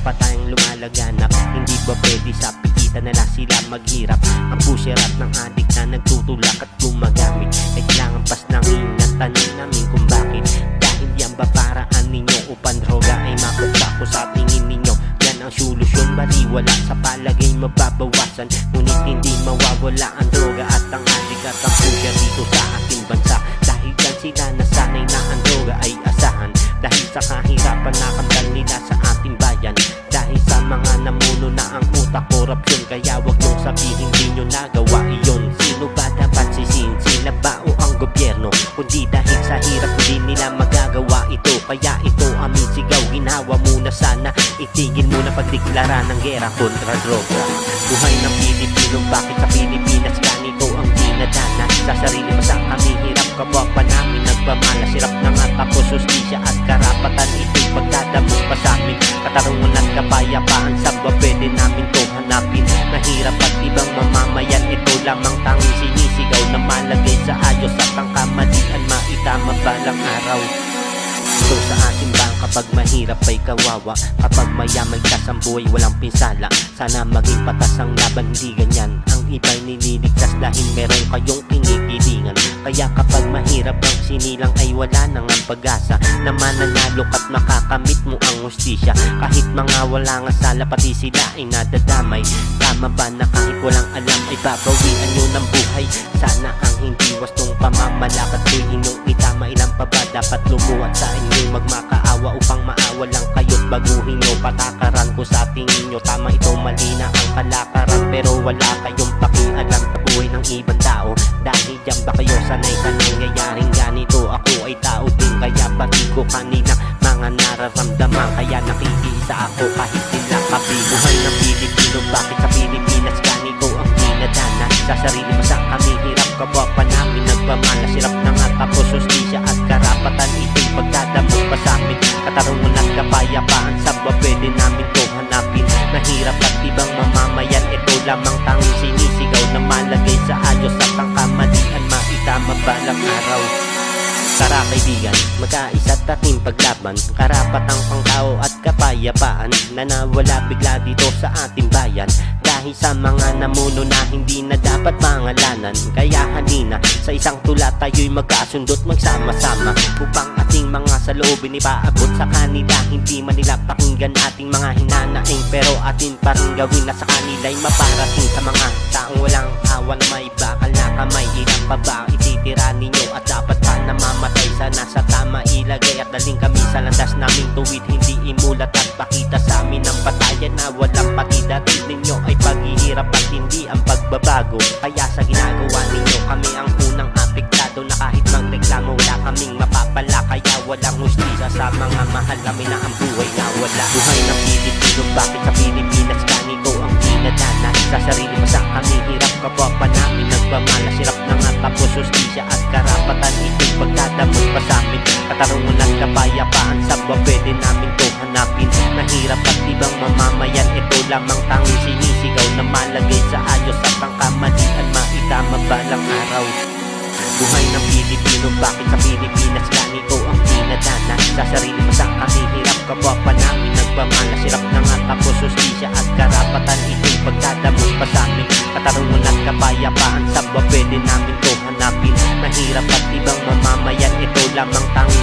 pa tayong lumalaganap. Hindi ba pwede sa pigitan na lang sila maghirap? Ang pusher at ng adik na nagtutulak at gumagamit. Kailangan pas nang inatanin namin kung bakit. Dahil yan ba paraan ninyo upang droga ay mapunta ko sa tingin ninyo? Yan ang solusyon baliwala sa palagay mababawasan. Ngunit hindi mawawala ang droga at ang adik at ang pusher dito sa ating bansa. Dahil yan sila nasanay na ang droga ay asahan. Dahil sa kahirapan Kaya ito aming sigaw Ginawa muna sana Itigil muna pagdeklara ng gera kontra droga. Buhay ng Pilipino Bakit sa Pilipinas ganito ang dinadana? Sa sarili mo sa kami hirap Kapwa pa namin nagpamalas Hirap na nga tapos justisya at karapatan. Ito'y pagdadamo pa sa amin. Katarungan at kapayapaan Sa kawawa. Kapag mayaman ka sa buhay walang pinsala. Sana maging patas ang laban hindi ganyan. Ang iba'y nililigtas dahil meron kayong kinikilingan Kaya kapag mahirap ang sinilang ay wala nang ang pag-asa. Na mananalo at makakamit mo ang hustisya. Kahit mga wala nga sala pati sila ay nadadamay. Tama ba na kahit walang alam ay babawian nyo ng buhay? Sana ang hindi wastong pamamalakad ko'y inyong itama. Ilan pa ba dapat lumuhat sa inyong magmakaawa Upang maawa lang kayo't baguhin nyo Patakaran ko sa tingin nyo. Tama ito mali na ang kalakaran. Pero wala kayong pakialam sa buhay ng ibang tao. Dahil dyan ba kayo sanay sa nangyayaring ganito? Ako ay tao din kaya pati ko kanina Mga nararamdaman. Kaya nakikiisa ako kahit sila kabibuhay ng Pilipino. Bakit sa Pilipinas ganito ang dinadana Sa sarili mo sa kami hirap kapwa pa namin nagpamalas Hirap nga tapos justisya at karapatan Ito'y pagdadamo pa sa amin. Katarungan at kapayapaan Sa ba namin to hanapin? Mahirap at ibang mamamayan Ito lamang tanging sinisigaw Na malagay sa ayos at ang kamalian Maitama balang araw? Tara kaibigan, magkaisa tating paglaban. Karapatang pangtao at kapayapaan Na nawala bigla dito sa ating bayan. Dahil sa mga namuno na hindi na dapat pangalanan Kaya halina, sa isang tula tayo'y magkasundot magsama-sama Upang ating mga saloobin ipaabot. Sa kanila Hindi man nila pakinggan ating mga hinanaing Pero atin pa rin gawin na sa kanila'y maparating Sa mga taong walang awan may bakal na kamay. Ilang pa ba ititira ninyo at dapat pa namamatay? Sana sa tama ilagay at daling kami sa landas naming tuwid. Hindi imulat at pakita sa amin ang batayan na walang patidatid ninyo Ay paghihirap at hindi ang pagbabago. Kaya sa ginagawa ninyo kami ang unang apektado Na kahit magreklamo wala kaming mapapala. Kaya walang hustisya sa mga mahal kami na ang buhay na wala. Buhay ng Pilipino bakit sa Pilipinas ganito ang dinadana Sa sarili mo sa kami hirap kapwa pa namin nagpamalas Hirap na nga tapos justisya at Katarungan at kapayapaan Sa ba pwede namin to hanapin. Mahirap at ibang mamamayan Ito lamang tanging sinisigaw Na malagay sa ayos at ang kamalian Maitama balang araw? Buhay ng Pilipino Bakit sa Pilipinas ganito ang dinadana Sa sarili mo sa kami hirap Kapwa pa namin nagpamalas Hirap na nga tapos at karapatan Ito'y pagdadamot pa sa amin. Katarungan at kapayapaan Sa pwede namin to hanapin. Mahirap at ibang mamamayan Ito lamang tanging